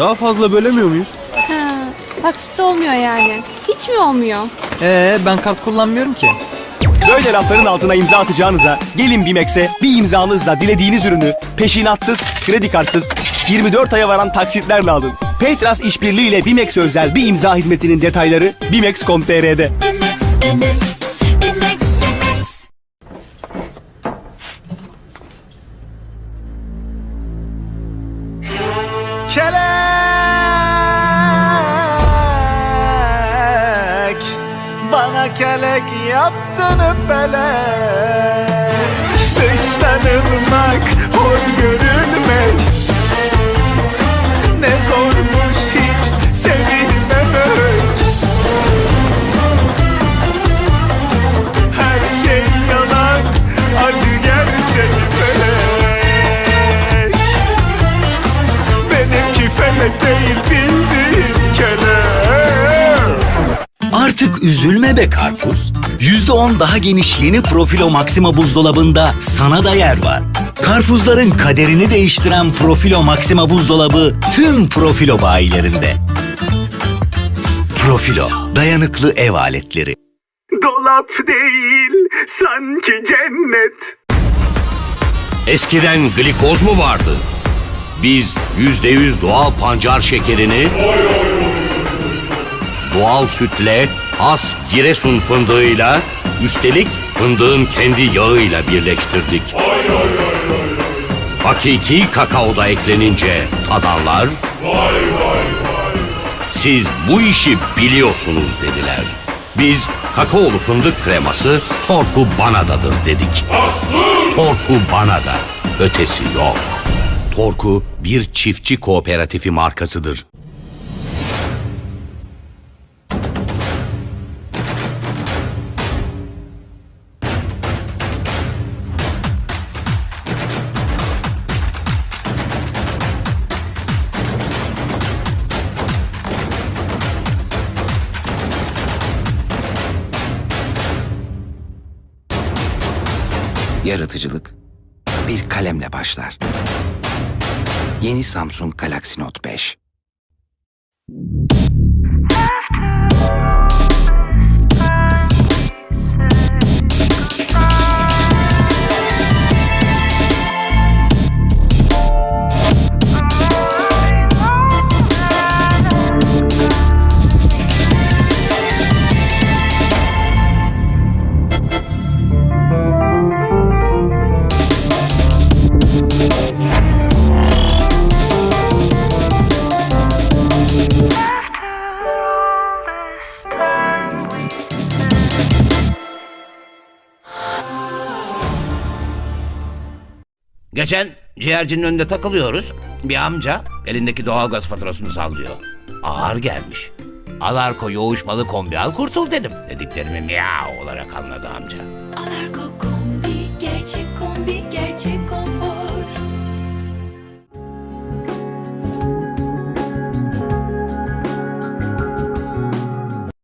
Daha fazla bölemiyor muyuz? Ha, taksit olmuyor yani. Hiç mi olmuyor? Ee ben kart kullanmıyorum ki. Böyle lafların altına imza atacağınıza gelin BİMEX'e bir imzanızla dilediğiniz ürünü peşinatsız, kredi kartsız 24 aya varan taksitlerle alın. Petras işbirliği ile BİMEX özel bir imza hizmetinin detayları bimex.com.tr'de. Kelek Bana kelek yaptın felek. Dışlanılmak, hor görülmek Artık üzülme be karpuz. %10 daha geniş yeni Profilo Maxima buzdolabında sana da yer var. Karpuzların kaderini değiştiren Profilo Maxima buzdolabı tüm Profilo bayilerinde. Profilo, dayanıklı ev aletleri. Dolap değil, sanki cennet. Eskiden glikoz mu vardı? Biz yüzde yüz doğal pancar şekerini doğal sütle, has Giresun fındığıyla, üstelik fındığın kendi yağıyla birleştirdik. Hakiki kakao da eklenince tadarlar. Siz bu işi biliyorsunuz dediler. Biz kakaolu fındık kreması Torku Bana'dadır dedik. Torku Bana'da. Ötesi yok. Torku bir çiftçi kooperatifi markasıdır. Yaratıcılık bir kalemle başlar. Yeni Samsung Galaxy Note 5. Geçen ciğercinin önünde takılıyoruz. Bir amca elindeki doğalgaz faturasını sallıyor. Ağır gelmiş. Alarko yoğuşmalı kombi al kurtul dedim. Dediklerimi miyav olarak anladı amca. Alarko kombi, gerçek kombi, gerçek kombi.